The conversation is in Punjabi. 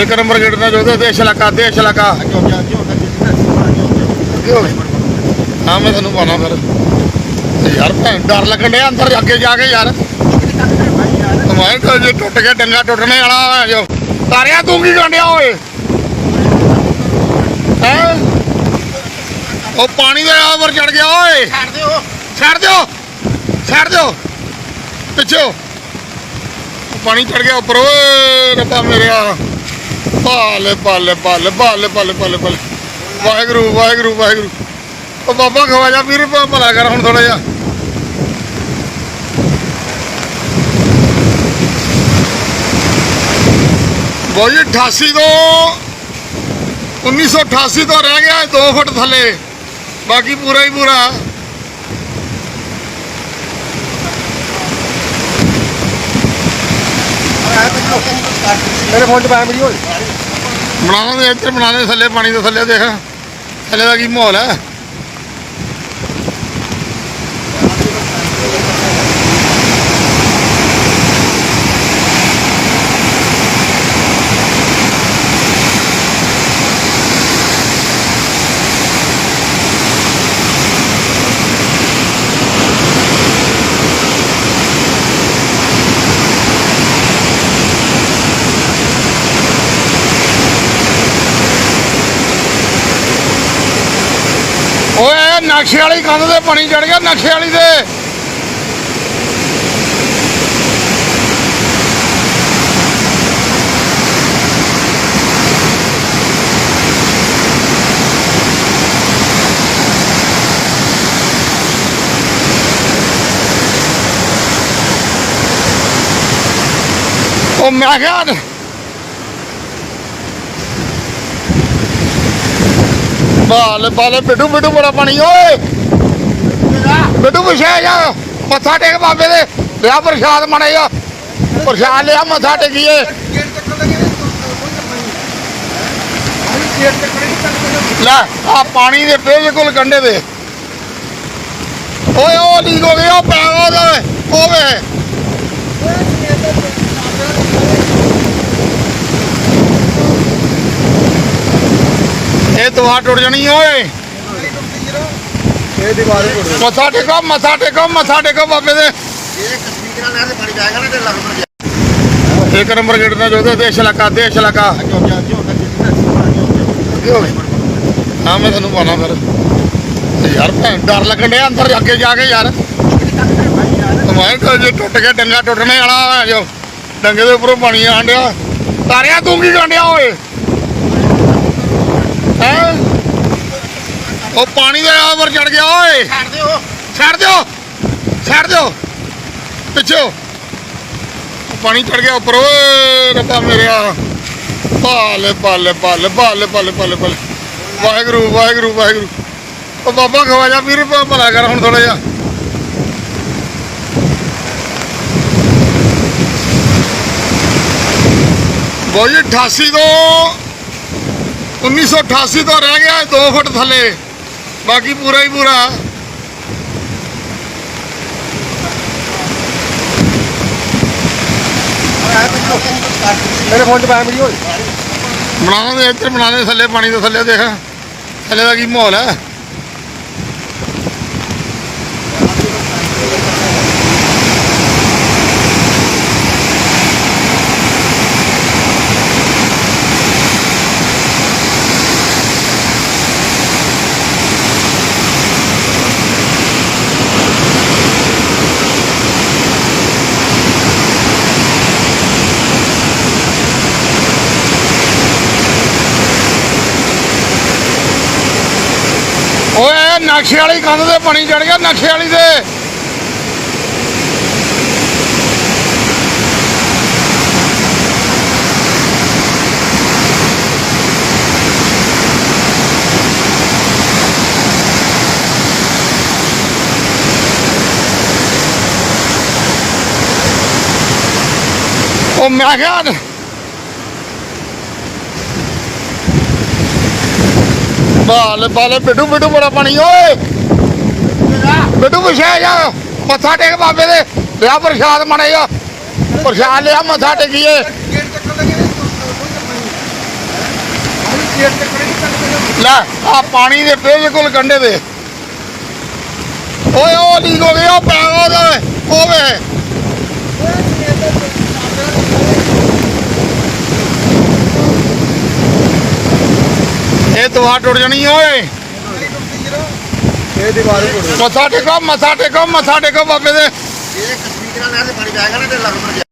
ਇੱਕ ਨੰਬਰ ਗੇਟ ਦਾ ਜੋ ਦੇਸ਼ ਇਲਾਕਾ ਦੇਸ਼ ਇਲਾਕਾ ਹਾਂ ਮੈਂ ਤੁਹਾਨੂੰ ਪਾਣਾ ਫਿਰ। ਯਾਰ ਭੈਣ ਡਰ ਲੱਗਣ ਡਿਆ ਅੰਦਰ ਅੱਗੇ ਜਾ ਕੇ ਯਾਰ। ਮੈਂ ਤਾਂ ਜੇ ਟੁੱਟ ਗਿਆ ਡੰਗਾ ਟੁੱਟਣੇ ਵਾਲਾ ਹੈ ਜੋ। ਤਾਰਿਆ ਤੂੰ ਕੀ ਗੰਡਿਆ ਓਏ? ਹੈ? ਉਹ ਪਾਣੀ ਦੇ ਉੱਪਰ ਚੜ ਗਿਆ ਓਏ। ਛੱਡ ਦਿਓ। ਛੱਡ ਦਿਓ। ਛੱਡ ਦਿਓ। ਪਿੱਛੇ। ਪਾਣੀ ਚੜ ਗਿਆ ਉੱਪਰ ਓਏ ਰੱਬਾ ਮੇਰਿਆ। ਬਾਲੇ ਬਾਲੇ ਬਾਲੇ ਬਾਲੇ ਬਾਲੇ ਬਾਲੇ ਬਾਲੇ। ਵਾਹਿਗੁਰੂ ਵਾਹਿਗੁਰੂ ਵਾਹਿਗੁਰੂ। ਉਹ ਬਾਬਾ ਖਵਾਜਾ ਵੀਰ ਭਲਾ ਕਰ ਹੁਣ ਥੋੜਾ ਜਿਹਾ। ਬੋਈ 88 ਤੋਂ 1988 ਤੋਂ ਰਹਿ ਗਿਆ 2 ਫੁੱਟ ਥੱਲੇ। ਬਾਕੀ ਪੂਰਾ ਹੀ ਪੂਰਾ। ਮੇਰੇ ਫੋਨ 'ਚ ਪਾਇਆ ਵੀਡੀਓ ਬਣਾਉਣਾ ਇੱਧਰ ਬਣਾਉਣੇ ਥੱਲੇ ਪਾਣੀ ਦੇ ਥੱਲੇ ਦੇਖ। ਥੱਲੇ ਦਾ ਕੀ ਮਾਹੌਲ ਹੈ ਓਏ ਨਕਸ਼ੇ ਵਾਲੀ ਕੰਧ ਤੇ ਪਾਣੀ ਚੜ ਗਿਆ ਨਕਸ਼ੇ ਵਾਲੀ ਦੇ ਉਹ ਮੈਂ ਕਿਹਾ ਬਾਲੇ ਬਾਲੇ ਬਿੱਡੂ ਬਿੱਡੂ ਬੜਾ ਪਾਣੀ, ਓਏ! ਬਿੱਡੂ ਵਿਛਿਆ ਜਾ, ਮੱਥਾ ਟੇਕ ਬਾਬੇ ਦੇ। ਲਿਆ ਪ੍ਰਸ਼ਾਦ ਮਣੇ ਪ੍ਰਸ਼ਾਦ ਲਿਆ, ਮੱਥਾ ਟੇਕੀਏ। ਲੈ, ਆ ਪਾਣੀ ਦੇ ਬਿਲਕੁਲ ਕੰਢੇ ਦੇ ਓਏ, ਉਹ ਲੀਕ ਹੋ ਗਿਆ ਉਹ ਉਹਦੇ। ਓਵੇ ਤਵਾ ਟੁੱਟ ਜਾਣੀ ਓਏ। ਇਹ ਦੀਵਾਰ ਮੱਥਾ ਟੇਕੋ ਮੱਥਾ ਟੇਕੋ ਮੱਥਾ ਟੇਕੋ ਬਾਬੇ ਦੇ। ਇਹ ਕਸ਼ਮੀਰ ਨਾਲ ਨਹਿਰ ਦੇ ਪਾਣੀ ਜਾਏਗਾ ਨਾ ਤੇ ਲੱਗ ਪੜ ਗਿਆ। ਇੱਕ ਨੰਬਰ ਗੇਟ ਦਾ ਜੋ ਦੇਸ਼ ਇਲਾਕਾ ਦੇਸ਼ ਇਲਾਕਾ। ਹਾਂ ਮੈਂ ਤੁਹਾਨੂੰ ਪਾਣਾ ਫਿਰ। ਯਾਰ ਭੈਣ ਡਰ ਲੱਗਣ ਡਿਆ ਅੰਦਰ ਅੱਗੇ ਜਾ ਕੇ ਯਾਰ। ਮੈਂ ਤਾਂ ਜੇ ਟੁੱਟ ਗਿਆ ਡੰਗਾ ਟੁੱਟਣੇ ਵਾਲਾ ਜੋ। ਡੰਗੇ ਦੇ ਉੱਪਰੋਂ ਪਾਣੀ ਆਣ ਡਿਆ। ਤਾਰਿਆ ਤੂੰ ਕੀ ਗੰਡਿਆ ਓਏ? ਉਹ ਪਾਣੀ ਦੇ ਉੱਪਰ ਚੜ ਗਿਆ ਓਏ। ਛੱਡ ਦਿਓ। ਛੱਡ ਦਿਓ। ਛੱਡ ਦਿਓ। ਪਿੱਛੇ। ਪਾਣੀ ਚੜ ਗਿਆ ਉੱਪਰ ਓਏ ਰੱਬਾ ਮੇਰਿਆ। ਬਾਲੇ ਬਾਲੇ ਬਾਲੇ ਬਾਲੇ ਬਾਲੇ ਬਾਲੇ ਬਾਲੇ ਵਾਹਿਗੁਰੂ ਵਾਹਿਗੁਰੂ ਵਾਹਿਗੁਰੂ। ਉਹ ਬਾਬਾ ਖਵਾਜਾ ਵੀਰ ਭਲਾ ਕਰ ਹੁਣ ਥੋੜਾ ਜਿਹਾ। ਬੋਈ 88 ਤੋਂ 1988 ਤੋਂ ਰਹਿ ਗਿਆ 2 ਫੁੱਟ ਥੱਲੇ। ਬਾਕੀ ਪੂਰਾ ਹੀ ਪੂਰਾ। ਮੇਰੇ ਫੋਨ 'ਚ ਪਾਇਆ ਵੀਡੀਓ ਬਣਾਉਣਾ ਦੇ ਇੱਧਰ ਬਣਾਉਣੇ ਦੇ ਥੱਲੇ ਪਾਣੀ ਦੇ ਥੱਲੇ ਦੇਖ। ਥੱਲੇ ਦਾ ਕੀ ਮਾਹੌਲ ਹੈ ਓਏ ਨਕਸ਼ੇ ਵਾਲੀ ਕੰਧ ਤੇ ਪਾਣੀ ਚੜ ਗਿਆ ਨਕਸ਼ੇ ਵਾਲੀ ਦੇ ਉਹ ਮੈਂ ਕਿਹਾ ਬਾਲੇ ਬਾਲੇ, ਬਿੱਡੂ ਬਿੱਡੂ, ਬੜਾ ਪਾਣੀ, ਓਏ! ਬਿੱਡੂ ਵਿਛਿਆ ਜਾ। ਮੱਥਾ ਟੇਕ ਬਾਬੇ ਦੇ। ਲਿਆ ਪ੍ਰਸ਼ਾਦ ਮਣੇ ਪ੍ਰਸ਼ਾਦ ਲਿਆ, ਮੱਥਾ ਟੇਕੀਏ। ਲੈ, ਆ ਪਾਣੀ ਦੇ ਬਿਲਕੁਲ ਕੰਢੇ ਦੇ। ਓਏ, ਉਹ ਲੀਕ ਹੋ ਗਿਆ ਉਹ ਉਹਦੇ ਹੋਵੇ ਦੁਆ ਟੁੱਟ ਜਾਣੀ ਓਏ। ਇਹ ਦੀਵਾਰ ਮੱਥਾ ਟੇਕੋ ਮੱਥਾ ਟੇਕੋ ਮੱਥਾ ਟੇਕੋ ਬਾਬੇ ਦੇ। ਇਹ ਕਸ਼ਮੀਰ ਨਾਲ ਪਾਣੀ ਜਾਏਗਾ ਨਾ ਤੇ ਲੱਗ